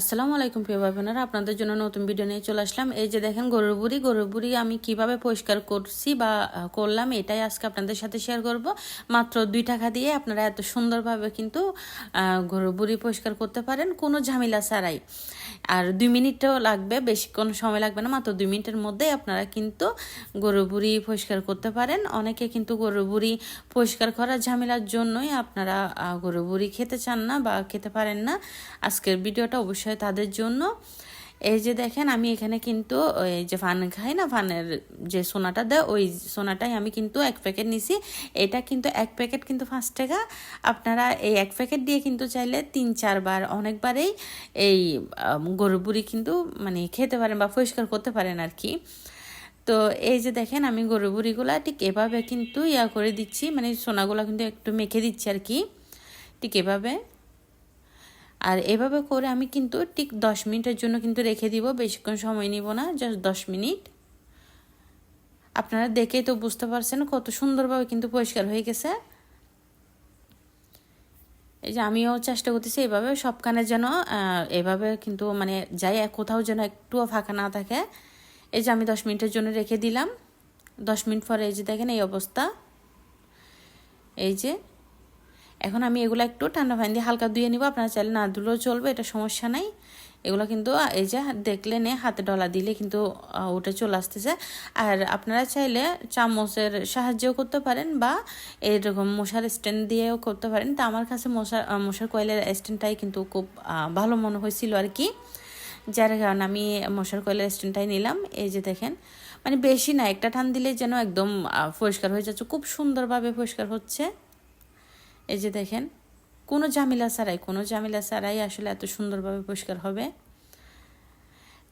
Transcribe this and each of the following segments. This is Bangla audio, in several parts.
আসসালামু আলাইকুম প্রিয় ভাই বোনেরা আপনাদের জন্য নতুন ভিডিও নিয়ে চলে আসলাম। এই যে দেখেন গরুর বুড়ি গরুর বুড়ি আমি কীভাবে পরিষ্কার করছি বা করলাম এটাই আজকে আপনাদের সাথে শেয়ার করব। মাত্র দুই টাকা দিয়ে আপনারা এত সুন্দরভাবে কিন্তু গরুর বুড়ি পরিষ্কার করতে পারেন, কোনো ঝামেলা ছাড়াই। আর দুই মিনিটও লাগবে বেশি কোনো সময় লাগবে না, মাত্র দুই মিনিটের মধ্যেই আপনারা কিন্তু গরু বুড়ি পরিষ্কার করতে পারেন। অনেকে কিন্তু গরুর বুড়ি পরিষ্কার করার ঝামেলার জন্যই আপনারা গরু বুড়ি খেতে চান না বা খেতে পারেন না। আজকের ভিডিওটা অবশ্যই তাদের জন্য। এই যে দেখেন, আমি এখানে কিন্তু এই যে ফান খাই না, ফানের যে সোনাটা দেয়, ওই সোনাটাই আমি কিন্তু এক প্যাকেট নিছি। এটা কিন্তু এক প্যাকেট কিন্তু পাঁচ টাকা। আপনারা এই এক প্যাকেট দিয়ে কিন্তু চাইলে তিন, চারবার, অনেকবারেই এই গরুর বুড়ি কিন্তু মানে খেতে পারেন বা পরিষ্কার করতে পারেন আর কি। তো এই যে দেখেন, আমি গরু বুড়িগুলা ঠিক এভাবে কিন্তু ইয়া করে দিচ্ছি মানে সোনাগুলো কিন্তু একটু মেখে দিচ্ছি আর কি। ঠিক এভাবে। আর এভাবে করে আমি কিন্তু ঠিক দশ মিনিটের জন্য কিন্তু রেখে দিব, বেশিক্ষণ সময় নিব না জাস্ট দশ মিনিট। আপনারা দেখেই তো বুঝতে পারছেন কত সুন্দরভাবে কিন্তু পরিষ্কার হয়ে গেছে। এই যে আমিও চেষ্টা করতেছি এভাবে সবখানে যেন এভাবে কিন্তু মানে যাই কোথাও যেন একটুও ফাঁকা না থাকে। এই যে আমি দশ মিনিটের জন্য রেখে দিলাম। দশ মিনিট পরে এই যে দেখেন এই অবস্থা। এই যে এখন আমি এগুলো একটু ঠান্ডা পানি দিয়ে হালকা ধুয়ে নিব। আপনারা চাইলে না ধুলেও চলবে, এটা সমস্যা নাই। এগুলো কিন্তু এই যে দেখলে নে, হাতে ডলা দিলে কিন্তু ওটা চলে আসতেছে। আর আপনারা চাইলে চামচের সাহায্যও করতে পারেন বা এরকম মশার স্ট্যান্ড দিয়েও করতে পারেন। তা আমার কাছে মশার মশার কয়েলের স্ট্যান্ডটাই কিন্তু খুব ভালো মনে হয়েছিল আর কি। যার কারণে আমি মশার কয়েলের স্ট্যান্ডটাই নিলাম। এই যে দেখেন মানে বেশি না, একটা টান দিলে যেন একদম পরিষ্কার হয়ে যাচ্ছে। খুব সুন্দরভাবে পরিষ্কার হচ্ছে। এই যে দেখেন কোনো ঝামেলা ছাড়াই কোনো ঝামেলা ছাড়াই আসলে এত সুন্দরভাবে পরিষ্কার হবে।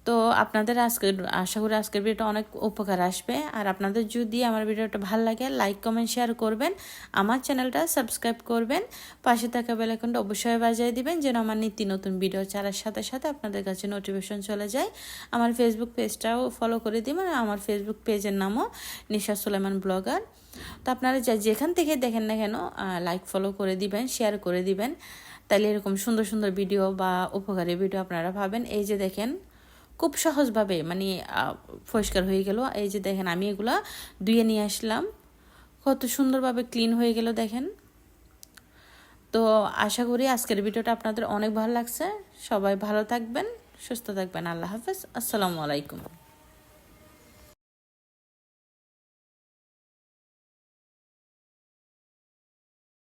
তো আপনাদের আজকের, আশা করি আজকের ভিডিওটা অনেক উপকার আসবে। আর আপনাদের যদি আমার ভিডিওটা ভালো লাগে লাইক কমেন্ট শেয়ার করবেন। আমার চ্যানেলটা সাবস্ক্রাইব করবেন। পাশে থাকা বেলাইকনটা অবশ্যই বাজিয়ে দিবেন, যেন আমার নিত্য নতুন ভিডিও ছাড়ার সাথে সাথে আপনাদের কাছে নোটিফিকেশন চলে যায়। আমার ফেসবুক পেজটাও ফলো করে দিবেন। আমার ফেসবুক পেজের নামও নিশা সুলেমান ব্লগার। তো আপনারা যেখান থেকে দেখেন না কেন লাইক ফলো করে দিবেন শেয়ার করে দিবেন। তাহলে এরকম সুন্দর সুন্দর ভিডিও বা উপকারী ভিডিও আপনারা পাবেন। এই যে দেখেন খুব সহজভাবে মানে পরিষ্কার হয়ে গেল। এই যে দেখেন, আমি এগুলা ধুয়ে নিয়ে আসলাম। কত সুন্দরভাবে ক্লিন হয়ে গেল, দেখেন। তো আশা করি আজকের ভিডিওটা আপনাদের অনেক ভালো লাগছে। সবাই ভালো থাকবেন, সুস্থ থাকবেন। আল্লাহ হাফেজ। আসসালামু আলাইকুম।